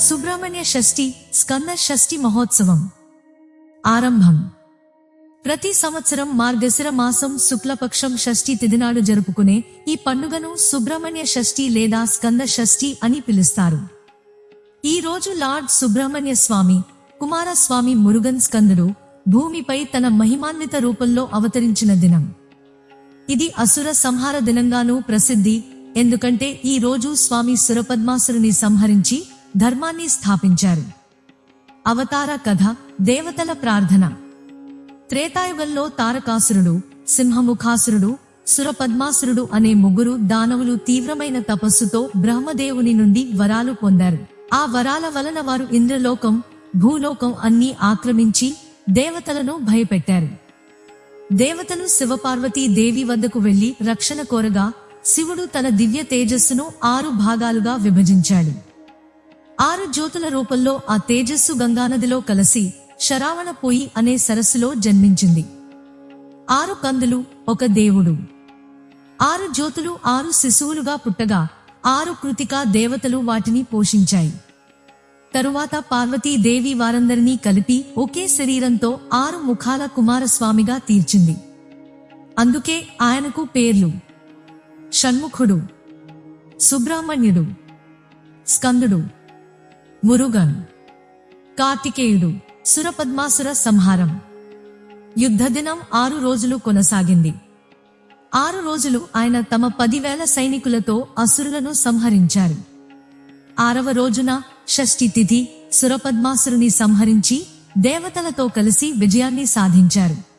సుబ్రహ్మణ్య షష్ఠి స్కంద షష్ఠి మహోత్సవం ఆరంభం ప్రతి సంవత్సరం మార్గశిర మాసం శుక్లపక్షం షష్ఠి తిథినాడు జరుపుకునే ఈ పండుగను సుబ్రహ్మణ్య షష్ఠి లేదా స్కంద షష్ఠి అని పిలుస్తారు. ఈ రోజు లార్డ్ సుబ్రహ్మణ్య స్వామి కుమారస్వామి మురుగన్ స్కందుడు భూమిపై తన మహిమాన్విత రూపంలో అవతరించిన దినం. ఇది అసుర సంహార దినంగానూ ప్రసిద్ధి ఎందుకంటే ఈ రోజు స్వామి సురపద్మాసురుని సంహరించి ధర్మాన్ని స్థాపించారు. అవతార కథ దేవతల ప్రార్థన. త్రేతాయుగంలో తారకాసురుడు సింహముఖాసురుడు సురపద్మాసురుడు అనే ముగ్గురు దానవులు తీవ్రమైన తపస్సుతో బ్రహ్మదేవుని నుండి వరాలు పొందారు. ఆ వరాల వలన వారు ఇంద్రలోకం భూలోకం అన్నీ ఆక్రమించి దేవతలను భయపెట్టారు. దేవతలు శివపార్వతీ దేవి వద్దకు వెళ్ళి రక్షణ కోరగా శివుడు తన దివ్య తేజస్సును ఆరు భాగాలుగా విభజించాడు. ఆరు జ్యోతుల రూపంలో ఆ తేజస్సు గంగానదిలో కలిసి శరావణ పొయ్యి అనే సరస్సులో జన్మించింది. ఆరు కందులు ఒక దేవుడు. ఆరు జ్యోతులు ఆరు శిశువులుగా పుట్టగా ఆరు కృతికా దేవతలు వాటిని పోషించాయి. తరువాత పార్వతీదేవి వారందరినీ కలిపి ఒకే శరీరంతో ఆరు ముఖాల కుమారస్వామిగా తీర్చింది. అందుకే ఆయనకు పేర్లు షణ్ముఖుడు సుబ్రహ్మణ్యుడు స్కందుడు మురుగన్ కార్తికేయుడు సురపద్మాసుర సంహారం. యుద్ధ దినం ఆరు రోజులు కొనసాగింది. ఆరు రోజులు ఆయన తమ పదివేల సైనికులతో అసురులను సంహరించారు. ఆరవ రోజున షష్ఠి తిథి సురపద్మాసురుని సంహరించి దేవతలతో కలిసి విజయాన్ని సాధించారు.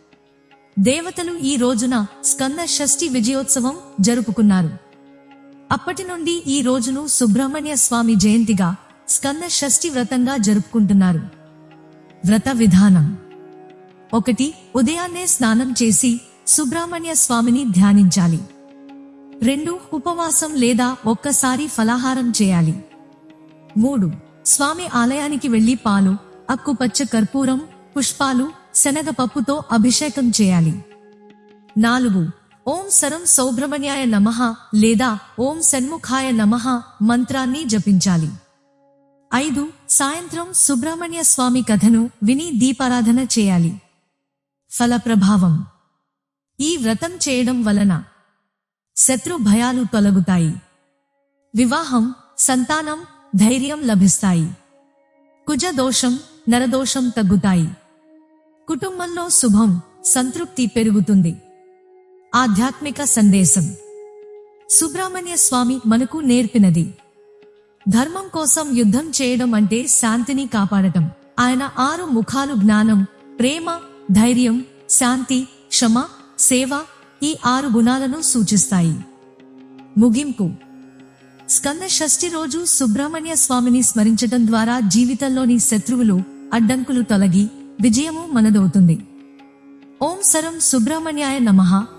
దేవతలు ఈ రోజున స్కంద షష్ఠి విజయోత్సవం జరుపుకున్నారు. అప్పటి నుండి ఈ రోజును సుబ్రహ్మణ్య స్వామి జయంతిగా స్కంద షష్ఠి వ్రతంగా జరుపుకుంటున్నారు. వ్రత విధానం. ఒకటి ఉదయాన్నే స్నానం చేసి సుబ్రహ్మణ్య స్వామిని ధ్యానించాలి. రెండు ఉపవాసం లేదా ఒక్కసారి ఫలాహారం చేయాలి. మూడు స్వామి ఆలయానికి వెళ్ళి పాలు అక్కుపచ్చ కర్పూరం పుష్పాలు శనగపప్పుతో అభిషేకం చేయాలి. నాలుగు ఓం సరం సౌబ్రహ్మణ్యాయ నమః లేదా ఓం సన్ముఖాయ నమః మంత్రాన్ని జపించాలి. ఐదు సాయంత్రం సుబ్రహ్మణ్య స్వామి కథను విని దీపారాధన చేయాలి. ఫల ప్రభావం ఈ వ్రతం చేయడం వలన శత్రు భయాలు తొలగుతాయి. వివాహం సంతానం ధైర్యం లభిస్తాయి. కుజదోషం నరదోషం తగ్గుతాయి. కుటుంబంలో శుభం సంతృప్తి పెరుగుతుంది. ఆధ్యాత్మిక సందేశం. సుబ్రహ్మణ్య స్వామి మనకు నేర్పినది. ధర్మం కోసం యుద్ధం చేయడం అంటే శాంతిని కాపాడటం. ఆయన ఆరు ముఖాలు జ్ఞానం ప్రేమ ధైర్యం శాంతి క్షమ సేవ ఈ ఆరు గుణాలను సూచిస్తాయి. ముగింపు. స్కంద షష్ఠి రోజు సుబ్రహ్మణ్య స్వామిని స్మరించటం ద్వారా జీవితంలోని శత్రువులు అడ్డంకులు తొలగి విజయము మనదవుతుంది. ఓం సరం సుబ్రహ్మణ్యాయ నమః.